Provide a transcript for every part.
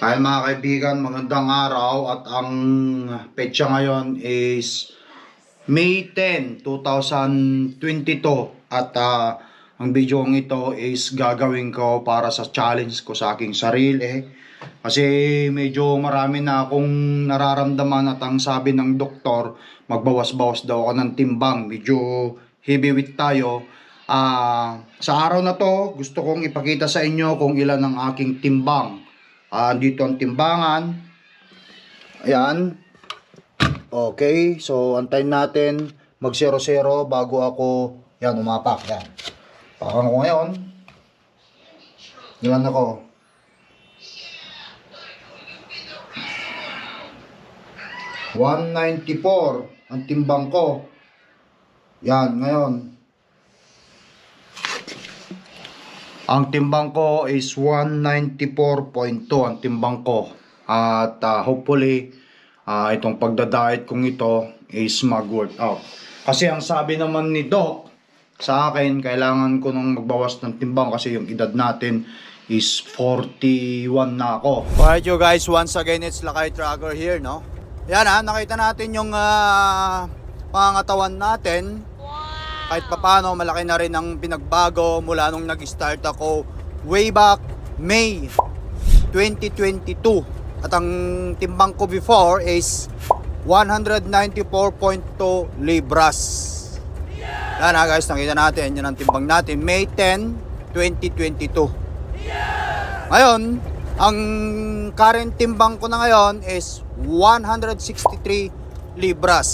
Hi mga kaibigan, magandang araw. At ang petsa ngayon is May 10, 2022 at ah, ang video ito is gagawin ko para sa challenge ko sa aking sarili. Kasi medyo marami na akong nararamdaman at ang sabi ng doktor magbawas-bawas daw ako ng timbang. Medyo heavyweight tayo. Ah, sa araw na to gusto kong ipakita sa inyo kung ilan ang aking timbang Ah, dito ang timbangan. Ayan. Okay, so antayin natin mag 0-0 bago ako yan umapak yan. Pakan ko ngayon. Ilan ako? One ninety-four ang timbang ko. Yan, ngayon. Ang timbang ko is 194.2 ang timbang ko. At ah, hopefully, ah, itong pagdadayet kong ito is mag-work. Kasi ang sabi naman ni Doc, sa akin, kailangan ko nung magbawas ng timbang kasi yung edad natin is 41 na ako. Alright you guys, once again, it's Lakay Tracker here, no? Yan ha, nakita natin yung ah, pangangatawan natin kahit papano malaki na rin ang pinagbago mula nung nag-start ako way back May 2022 at ang timbang ko before is 194.2 libras. Yan ha guys nakita natin. Yan ang timbang natin. May 10 2022 ngayon ang current timbang ko na ngayon is 163 libras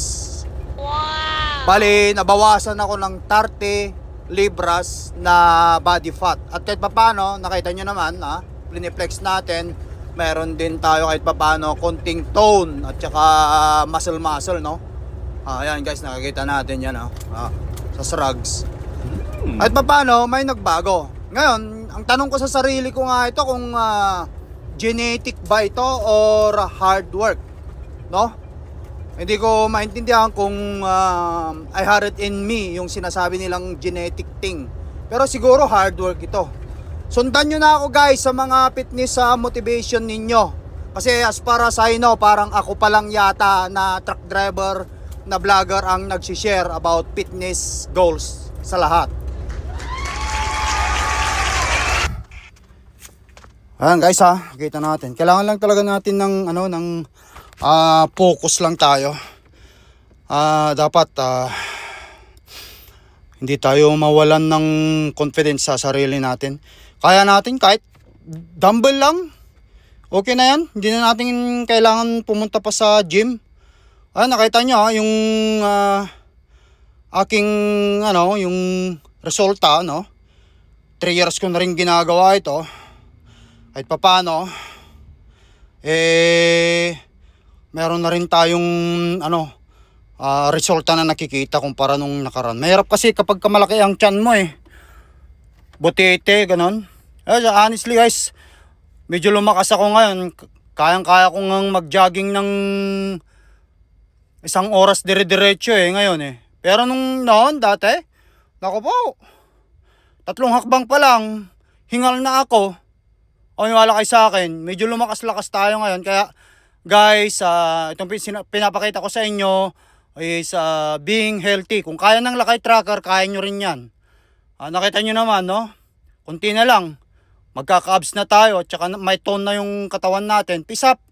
Bali, nabawasan ako ng 30 libras na body fat. At kahit papano, nakita nyo naman, ha, pliniflex natin, meron din tayo kahit papano konting tone at saka muscle-muscle, no? Ah, ayan guys, nakikita natin yan, ha, ah, sa shrugs. At papano, may nagbago. Ngayon, ang tanong ko sa sarili ko nga ito kung ah, genetic ba ito or hard work, no? Hindi ko maintindihan kung um, I had it in me yung sinasabi nilang genetic thing. Pero siguro hard work ito. Sundan nyo na ako guys sa mga fitness sa motivation ninyo. Kasi as far as I know, parang ako pa lang yata na truck driver na vlogger ang nagsishare about fitness goals sa lahat. Ayan guys ha, kita natin. Kailangan lang talaga natin ng ano ng ah, focus lang tayo. Ah, dapat ah, hindi tayo mawalan ng confidence sa sarili natin. Kaya natin kahit dumbbell lang. Okay na yan. Hindi na natin kailangan pumunta pa sa gym. Ah, nakita nyo ha, yung ah, aking ano, yung resulta, no? 3 years ko na rin ginagawa ito. Kahit papano, eh, meron na rin tayong ano, ah, resulta na nakikita kumpara nung nakaraan. Mahirap kasi kapag kamalaki ang tiyan mo eh. Butete, ganon. Eh, honestly guys, medyo lumakas ako ngayon. Kayang-kaya ko ngang mag-jogging ng isang oras dire-diretso eh ngayon eh. Pero nung noon dati, nako po, tatlong hakbang pa lang, hingal na ako. O niwala kayo sa akin, medyo lumakas-lakas tayo ngayon. Kaya guys, ah, itong pinapakita ko sa inyo is ah, being healthy. Kung kaya ng lakay tracker, kaya nyo rin yan. Ah, nakita nyo naman, no? Kunti na lang. Magkaka-abs na tayo at saka may tone na yung katawan natin. Up!